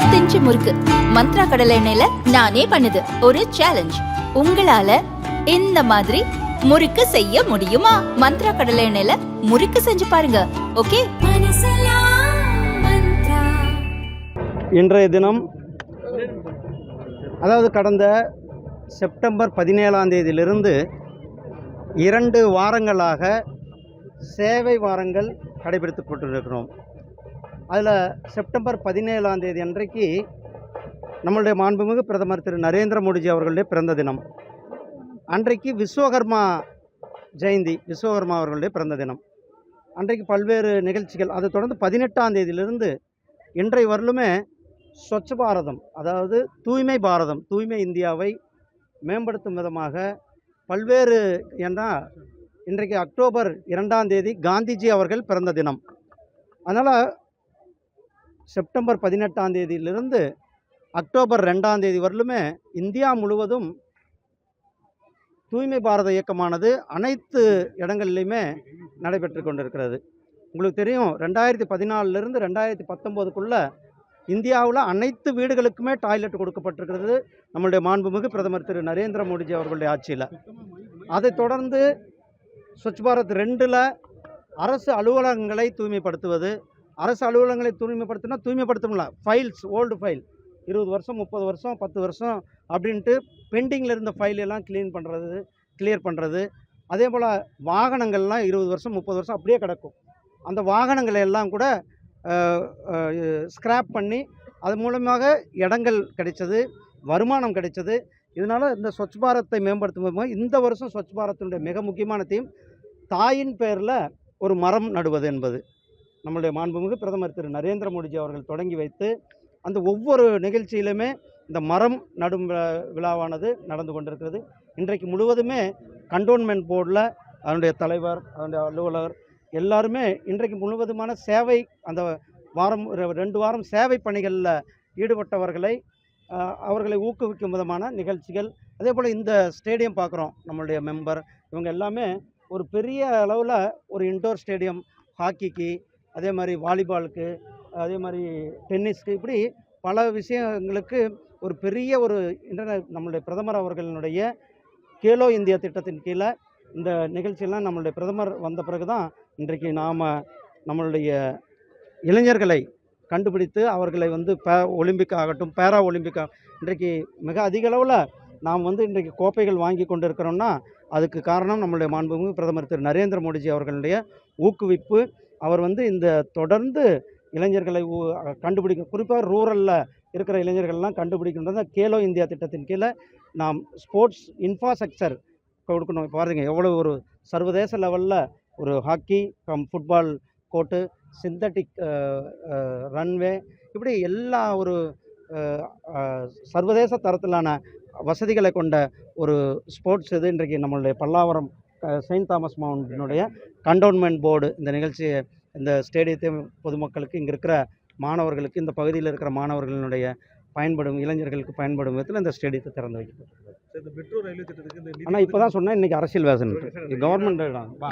இருபத்தஞ்சு முறுக்கு. மந்த்ரா கடலை எண்ணெயில நானே பண்ணுது. ஒரு சேலஞ்ச் உங்களால இந்த மாதிரி முறுக்கு செய்ய முடியுமா? மந்த்ரா கடலை எண்ணெயில முறுக்கு செஞ்சு பாருங்க. ஓகே? இன்றைய தினம் அதாவது கடந்த செப்டம்பர் பதினேழாம் தேதியிலிருந்து இரண்டு வாரங்களாக சேவை வாரங்கள் கடைபிடித்துக் அதில் செப்டம்பர் பதினேழாம் தேதி அன்றைக்கு நம்மளுடைய மாண்புமிகு பிரதமர் திரு நரேந்திர மோடிஜி அவர்களுடைய பிறந்த தினம். அன்றைக்கு விஸ்வகர்மா ஜெயந்தி விஸ்வகர்மா அவர்களுடைய பிறந்த தினம். அன்றைக்கு பல்வேறு நிகழ்ச்சிகள் அதை தொடர்ந்து பதினெட்டாம் தேதியிலிருந்து இன்றைய வரலுமே ஸ்வச் பாரதம் அதாவது தூய்மை பாரதம் தூய்மை இந்தியாவை மேம்படுத்தும் விதமாக பல்வேறு ஏன்னா இன்றைக்கு அக்டோபர் இரண்டாம் தேதி காந்திஜி அவர்கள் பிறந்த தினம். அதனால் செப்டம்பர் பதினெட்டாம் தேதியிலிருந்து அக்டோபர் ரெண்டாம் தேதி வரலுமே இந்தியா முழுவதும் தூய்மை பாரத இயக்கமானது அனைத்து இடங்கள்லையுமே நடைபெற்று கொண்டிருக்கிறது. உங்களுக்கு தெரியும் ரெண்டாயிரத்தி பதினாலிருந்து ரெண்டாயிரத்தி பத்தொம்போதுக்குள்ளே இந்தியாவில் அனைத்து வீடுகளுக்குமே டாய்லெட் கொடுக்கப்பட்டிருக்கிறது. நம்மளுடைய மாண்புமிகு பிரதமர் திரு நரேந்திர மோடிஜி அவர்களுடைய ஆட்சியில். அதைத் தொடர்ந்து ஸ்வச் பாரத் ரெண்டில் அரசு அலுவலகங்களை தூய்மைப்படுத்துவது. அரசு அலுவலகங்களை தூய்மைப்படுத்தினா தூய்மைப்படுத்தணும்ல. ஃபைல்ஸ் ஓல்டு ஃபைல் இருபது வருஷம் முப்பது வருஷம் பத்து வருஷம் அப்படின்ட்டு பெண்டிங்கில் இருந்த ஃபைல் எல்லாம் க்ளீன் பண்ணுறது கிளியர் பண்ணுறது அதே போல் வாகனங்கள்லாம் இருபது வருஷம் முப்பது வருஷம் அப்படியே கிடக்கும். அந்த வாகனங்களை எல்லாம் கூட ஸ்க்ராப் பண்ணி அது மூலமாக இடங்கள் கிடைச்சது வருமானம் கிடைச்சது. இதனால் இந்த ஸ்வச் பாரத்தை மேம்படுத்தும் போது இந்த வருஷம் ஸ்வச் பாரத்தினுடைய மிக முக்கியமான தீம் தாயின் பெயரில் ஒரு மரம் நடுவது என்பது. நம்மளுடைய மாண்புமிகு பிரதமர் திரு. நரேந்திர மோடிஜி அவர்கள் தொடங்கி வைத்து அந்த ஒவ்வொரு நிகழ்ச்சியிலுமே இந்த மரம் நடும் விழாவானது நடந்து கொண்டிருக்கிறது. இன்றைக்கு முழுவதுமே கண்டோன்மெண்ட் போர்டில் அதனுடைய தலைவர் அதனுடைய அலுவலர் எல்லாருமே இன்றைக்கு முழுவதுமான சேவை அந்த வாரம் ரெண்டு வாரம் சேவை பணிகளில் ஈடுபட்டவர்களை அவர்களை ஊக்குவிக்கும் விதமான நிகழ்ச்சிகள். அதே போல் இந்த ஸ்டேடியம் பார்க்குறோம் நம்மளுடைய மெம்பர் இவங்க எல்லாமே ஒரு பெரிய அளவில் ஒரு இன்டோர் ஸ்டேடியம் ஹாக்கிக்கு அதே மாதிரி வாலிபாலுக்கு அதே மாதிரி டென்னிஸ்க்கு இப்படி பல விஷயங்களுக்கு ஒரு பெரிய ஒரு இன்டர்நெட் நம்மளுடைய பிரதமர் அவர்களினுடைய கேலோ இந்தியா திட்டத்தின் கீழே இந்த நிகழ்ச்சியெல்லாம் நம்மளுடைய பிரதமர் வந்த பிறகு தான் இன்றைக்கு நாம் நம்மளுடைய இளைஞர்களை கண்டுபிடித்து அவர்களை வந்து பே ஒலிம்பிக் ஆகட்டும் பேரா ஒலிம்பிக் இன்றைக்கு மிக அதிக அளவில் நாம் வந்து இன்றைக்கு கோப்பைகள் வாங்கி கொண்டு இருக்கிறோம்னா அதுக்கு காரணம் நம்மளுடைய மாண்புமிகு பிரதமர் திரு. நரேந்திர மோடிஜி அவர்களுடைய ஊக்குவிப்பு. அவர் வந்து இந்த தொடர்ந்து இளைஞர்களை ஊ- கண்டுபிடிக்க குறிப்பாக ரூரலில் இருக்கிற இளைஞர்கள்லாம் கண்டுபிடிக்கின்றத கேலோ இந்தியா திட்டத்தின் கீழே நாம் ஸ்போர்ட்ஸ் இன்ஃப்ராஸ்ட்ரக்சர் கொடுக்கணும். பாருங்க எவ்வளோ ஒரு சர்வதேச லெவலில் ஒரு hockey cum football court synthetic runway இப்படி எல்லா ஒரு சர்வதேச தரத்திலான வசதிகளை கொண்ட ஒரு ஸ்போர்ட்ஸ் இது. இன்றைக்கு நம்மளுடைய பல்லாவரம் செயின்ட் தாமஸ் மவுண்டினுடைய கண்டோன்மெண்ட் போர்டு இந்த நிகழ்ச்சியை இந்த ஸ்டேடியத்தை பொதுமக்களுக்கு இங்கே இருக்கிற மாணவர்களுக்கு இந்த பகுதியில் இருக்கிற மாணவர்களினுடைய பயன்படும் இளைஞர்களுக்கு பயன்படும் விதத்தில் இந்த ஸ்டேடியத்தை திறந்து வைக்கப்பட்டிருக்கு இந்த மெட்ரோ ரயில்வே திட்டத்துக்கு இந்த நிதி ஆனால் இப்போ தான் சொன்னேன் இன்றைக்கி அரசியல் வேசன் கவர்மெண்ட் வா.